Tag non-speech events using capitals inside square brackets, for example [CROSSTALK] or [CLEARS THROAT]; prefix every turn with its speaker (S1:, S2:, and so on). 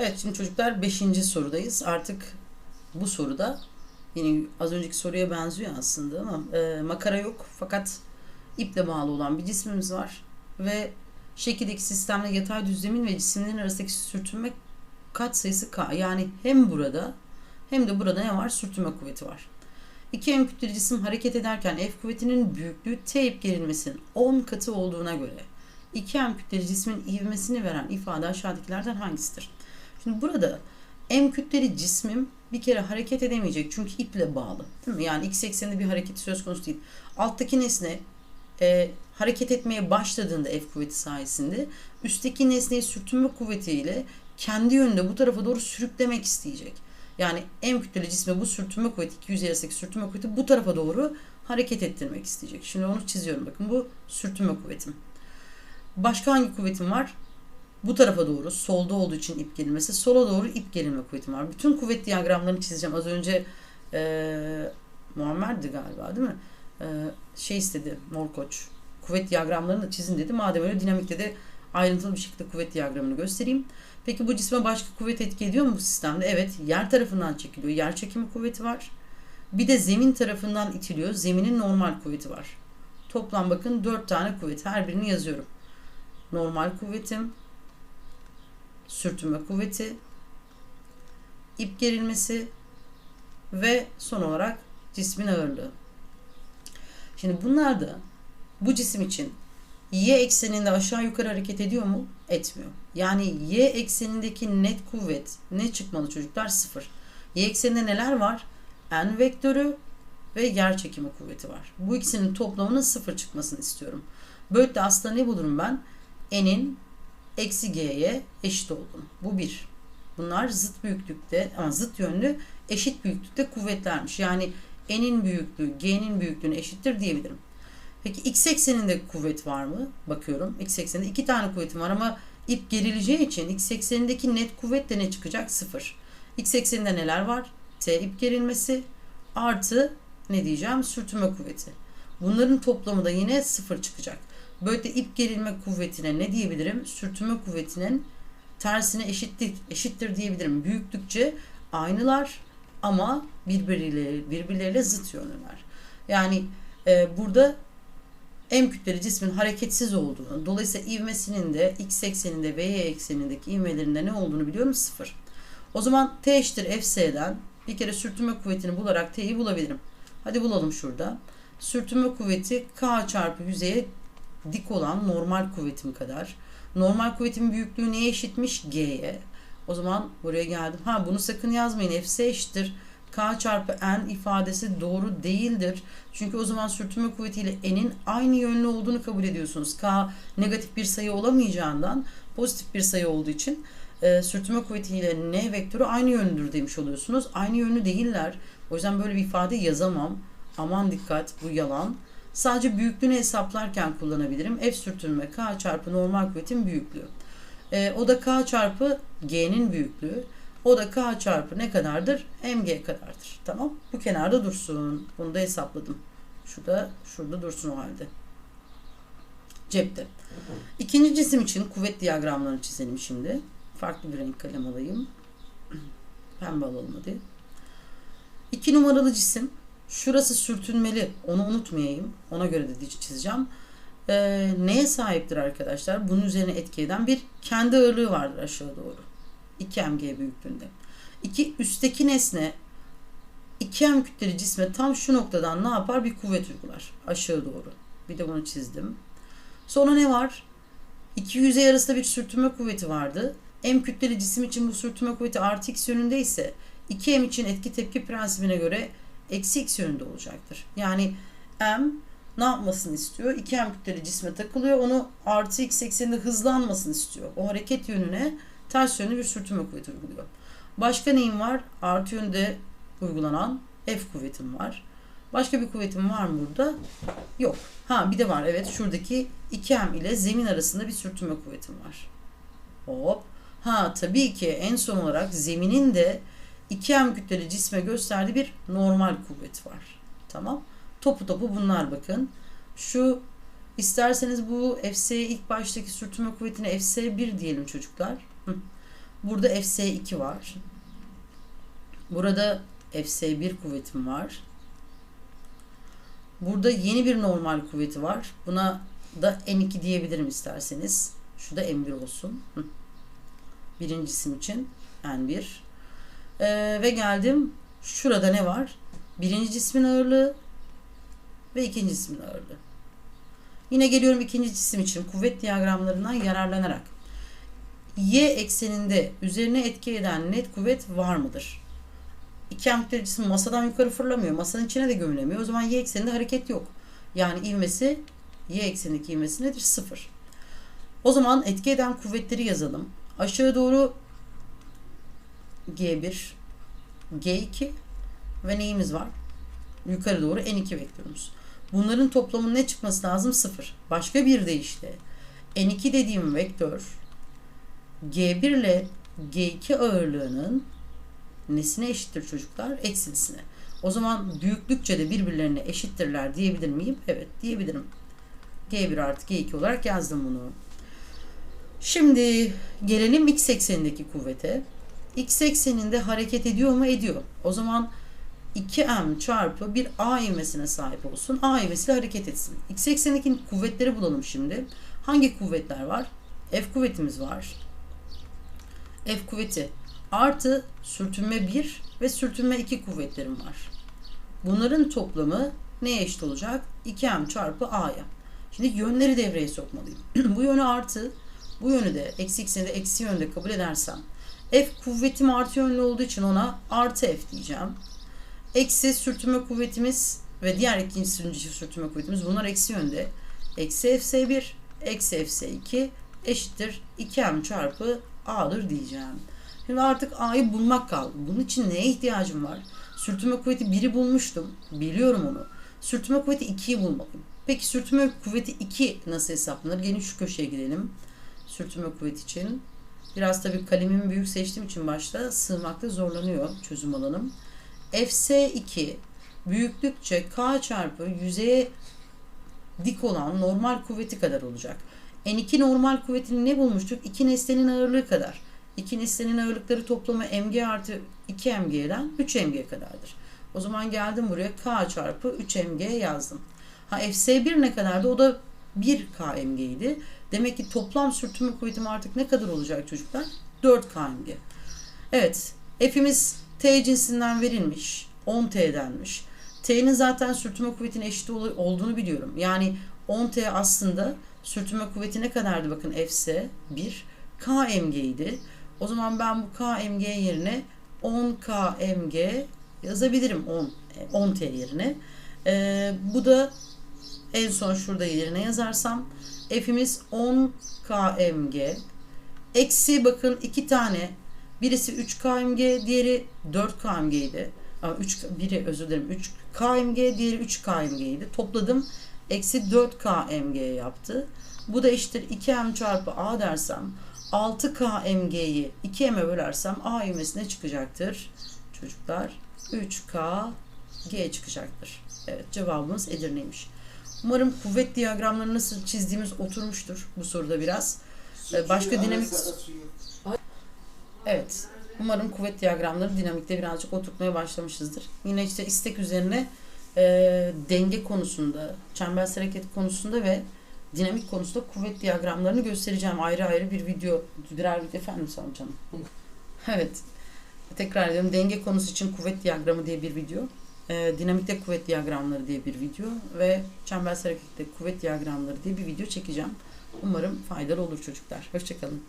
S1: Evet şimdi çocuklar 5. sorudayız. Artık bu soruda yine az önceki soruya benziyor aslında ama e, makara yok fakat iple bağlı olan bir cismimiz var ve şekildeki sistemle yatay düzlemin ve cisimlerin arasındaki sürtünme katsayısı K. Yani hem burada hem de burada ne var? Sürtünme kuvveti var. İki kütleli cisim hareket ederken F kuvvetinin büyüklüğü T ip gerilmesinin 10 katı olduğuna göre 2 M kütleli cismin ivmesini veren ifade aşağıdakilerden hangisidir? Şimdi burada M kütleli cismim bir kere hareket edemeyecek çünkü iple bağlı. Değil mi? Yani x ekseninde bir hareket söz konusu değil. Alttaki nesne e, hareket etmeye başladığında F kuvveti sayesinde üstteki nesneyi sürtünme kuvvetiyle kendi yönünde bu tarafa doğru sürüklemek isteyecek. Yani M kütleli cisme bu sürtünme kuvveti, iki yüzey arasındaki sürtünme kuvveti bu tarafa doğru hareket ettirmek isteyecek. Şimdi onu çiziyorum bakın bu sürtünme kuvvetim. Başka hangi kuvvetim var? Bu tarafa doğru solda olduğu için ip gerilmesi, sola doğru ip gerilme kuvvetim var. Bütün kuvvet diyagramlarını çizeceğim. Az önce e, Muammer'di galiba değil mi? E, şey istedi Mor Koç. Kuvvet diyagramlarını da çizin dedi. Madem öyle dinamikte de ayrıntılı bir şekilde kuvvet diyagramını göstereyim. Peki bu cisme başka kuvvet etki ediyor mu bu sistemde? Evet. Yer tarafından çekiliyor. Yer çekimi kuvveti var. Bir de zemin tarafından itiliyor. Zeminin normal kuvveti var. Toplam bakın 4 tane kuvvet. Her birini yazıyorum. Normal kuvvetim, sürtünme kuvveti, ip gerilmesi ve son olarak cismin ağırlığı. Şimdi bunlar da bu cisim için y ekseninde aşağı yukarı hareket ediyor mu? Etmiyor. Yani y eksenindeki net kuvvet ne çıkmalı çocuklar? Sıfır. Y ekseninde neler var? N vektörü ve yer çekimi kuvveti var. Bu ikisinin toplamının sıfır çıkmasını istiyorum. Böylelikle aslında ne bulurum ben? N'in eksi G'ye eşit olduğunu. Bu bir. Bunlar zıt büyüklükte ama zıt yönlü eşit büyüklükte kuvvetlermiş. Yani N'in büyüklüğü G'nin büyüklüğüne eşittir diyebilirim. Peki x ekseninde kuvvet var mı? Bakıyorum. X ekseninde iki tane kuvvetim var ama ip gerileceği için x eksenindeki net kuvvet de ne çıkacak? Sıfır. X ekseninde neler var? T ip gerilmesi artı ne diyeceğim? Sürtünme kuvveti. Bunların toplamı da yine sıfır çıkacak. Böylece ip gerilme kuvvetine ne diyebilirim? Sürtünme kuvvetinin tersine eşittir, eşittir diyebilirim. Büyüklükçe aynılar ama birbirleriyle, birbirleriyle zıt yönlüler. Yani e, burada M kütleli cismin hareketsiz olduğunu, dolayısıyla ivmesinin de x ekseninde ve y eksenindeki ivmelerinde ne olduğunu biliyorum? Sıfır. O zaman T eşittir Fs'den bir kere sürtünme kuvvetini bularak T'yi bulabilirim. Hadi bulalım şurada. Sürtünme kuvveti K çarpı yüzeye dik olan normal kuvvetim kadar. Normal kuvvetin büyüklüğü neye eşitmiş? G'ye. O zaman buraya geldim. Ha bunu sakın yazmayın. Fs eşittir. K çarpı N ifadesi doğru değildir. Çünkü o zaman sürtünme kuvvetiyle N'in aynı yönlü olduğunu kabul ediyorsunuz. K negatif bir sayı olamayacağından pozitif bir sayı olduğu için e, sürtünme kuvvetiyle N vektörü aynı yönlüdür demiş oluyorsunuz. Aynı yönlü değiller. O yüzden böyle bir ifade yazamam. Aman dikkat bu yalan. Sadece büyüklüğünü hesaplarken kullanabilirim. F sürtünme K çarpı normal kuvvetin büyüklüğü. E, o da K çarpı G'nin büyüklüğü. O da K çarpı ne kadardır? MG kadardır. Tamam. Bu kenarda dursun. Bunu da hesapladım. Şurada, şurada dursun o halde. Cepte. İkinci cisim için kuvvet diyagramlarını çizelim şimdi. Farklı bir renk kalem alayım. [CLEARS THROAT] Pembe alalım hadi. İki numaralı cisim. Şurası sürtünmeli. Onu unutmayayım. Ona göre de çizeceğim. Ee, neye sahiptir arkadaşlar? Bunun üzerine etki eden bir kendi ağırlığı vardır aşağı doğru. 2 mg büyüklüğünde. İki üstteki nesne 2 m kütleli cisme tam şu noktadan ne yapar? Bir kuvvet uygular aşağı doğru. Bir de bunu çizdim. Sonra ne var? İki yüzey arasında bir sürtünme kuvveti vardı. M kütleli cisim için bu sürtünme kuvveti artı x yönünde ise 2m için etki tepki prensibine göre eksi x yönünde olacaktır. Yani m ne yapmasını istiyor? 2m kütleli cisme takılıyor. Onu artı x ekseninde hızlanmasını istiyor. O hareket yönüne ters yönlü bir sürtünme kuvveti uyguluyor. Başka neyim var? Artı yönde uygulanan F kuvvetim var. Başka bir kuvvetim var mı burada? Yok. Ha bir de var. Evet şuradaki 2M ile zemin arasında bir sürtünme kuvvetim var. Hop. Ha tabii ki en son olarak zeminin de 2M kütleli cisme gösterdiği bir normal kuvvet var. Tamam. Topu topu bunlar bakın. Şu isterseniz bu FS'ye ilk baştaki sürtünme kuvvetine FS1 diyelim çocuklar. Burada Fs2 var. Burada Fs1 kuvvetim var. Burada yeni bir normal kuvveti var. Buna da N2 diyebilirim isterseniz. Şu da M1 olsun. Hı. Birinci cisim için N1. Ee, ve geldim. Şurada ne var? Birinci cismin ağırlığı ve ikinci cismin ağırlığı. Yine geliyorum ikinci cisim için kuvvet diyagramlarından yararlanarak. Y ekseninde üzerine etki eden net kuvvet var mıdır? İki amper cisim masadan yukarı fırlamıyor. Masanın içine de gömülemiyor. O zaman y ekseninde hareket yok. Yani ivmesi y eksenindeki ivmesi nedir? Sıfır. O zaman etki eden kuvvetleri yazalım. Aşağı doğru G1, G2 ve neyimiz var? Yukarı doğru N2 bekliyoruz. Bunların toplamının ne çıkması lazım? Sıfır. Başka bir deyişle N2 dediğim vektör G1 ile G2 ağırlığının nesine eşittir çocuklar? Eksilisine. O zaman büyüklükçe de birbirlerine eşittirler diyebilir miyim? Evet diyebilirim. G1 artı G2 olarak yazdım bunu. Şimdi gelelim x eksenindeki kuvvete. X ekseninde hareket ediyor mu? Ediyor. O zaman 2m çarpı bir a ivmesine sahip olsun. A ivmesiyle hareket etsin. X eksenindeki kuvvetleri bulalım şimdi. Hangi kuvvetler var? F kuvvetimiz var. F kuvveti artı sürtünme 1 ve sürtünme 2 kuvvetlerim var. Bunların toplamı neye eşit olacak? 2m çarpı a'ya. Şimdi yönleri devreye sokmalıyım. [CLEARS THROAT] bu yönü artı, bu yönü de eksi x'ini de eksi yönde kabul edersem F kuvvetim artı yönlü olduğu için ona artı F diyeceğim. Eksi sürtünme kuvvetimiz ve diğer ikinci sürtünme kuvvetimiz bunlar eksi yönde. Eksi Fs1 eksi Fs2 eşittir 2m çarpı a'dır diyeceğim. Şimdi artık a'yı bulmak kaldı. Bunun için neye ihtiyacım var? Sürtünme kuvveti 1'i bulmuştum. Biliyorum onu. Sürtünme kuvveti 2'yi bulmalıyım. Peki sürtünme kuvveti 2 nasıl hesaplanır? Gelin şu köşeye gidelim. Sürtünme kuvveti için. Biraz tabii kalemimi büyük seçtiğim için başta sığmakta zorlanıyor çözüm alanım. Fs2 büyüklükçe k çarpı yüzeye dik olan normal kuvveti kadar olacak. N2 normal kuvvetini ne bulmuştuk? İki nesnenin ağırlığı kadar. İki nesnenin ağırlıkları toplamı mg artı 2 mg'den 3 mg kadardır. O zaman geldim buraya k çarpı 3 mg yazdım. Ha Fs1 ne kadardı? O da 1 kmg idi. Demek ki toplam sürtünme kuvvetim artık ne kadar olacak çocuklar? 4 kmg. Evet. F'imiz T cinsinden verilmiş. 10T denmiş. T'nin zaten sürtünme kuvvetine eşit olduğunu biliyorum. Yani 10T aslında sürtünme kuvveti ne kadardı? Bakın Fs 1 kmg idi. O zaman ben bu kmg yerine 10 kmg yazabilirim 10 10t yerine. Ee, bu da en son şurada yerine yazarsam f'imiz 10 kmg eksi bakın iki tane birisi 3 kmg diğeri 4 kmg idi. Ama 3 biri özür dilerim 3 kmg diğeri 3 kmg idi. Topladım eksi 4 kmg yaptı. Bu da eşittir 2m çarpı a dersem 6 kmg'yi 2m'e bölersem a ivmesine çıkacaktır. Çocuklar 3k g çıkacaktır. Evet cevabımız Edirne'ymiş. Umarım kuvvet diyagramları nasıl çizdiğimiz oturmuştur bu soruda biraz. Ee, Başka dinamik... Evet. Umarım kuvvet diyagramları dinamikte birazcık oturtmaya başlamışızdır. Yine işte istek üzerine e, denge konusunda, çembersel hareket konusunda ve dinamik konusunda kuvvet diyagramlarını göstereceğim. Ayrı ayrı bir video, birer video efendim sana canım. evet. Tekrar ediyorum. Denge konusu için kuvvet diyagramı diye bir video. E, dinamikte kuvvet diyagramları diye bir video ve çembersel harekette kuvvet diyagramları diye bir video çekeceğim. Umarım faydalı olur çocuklar. Hoşçakalın.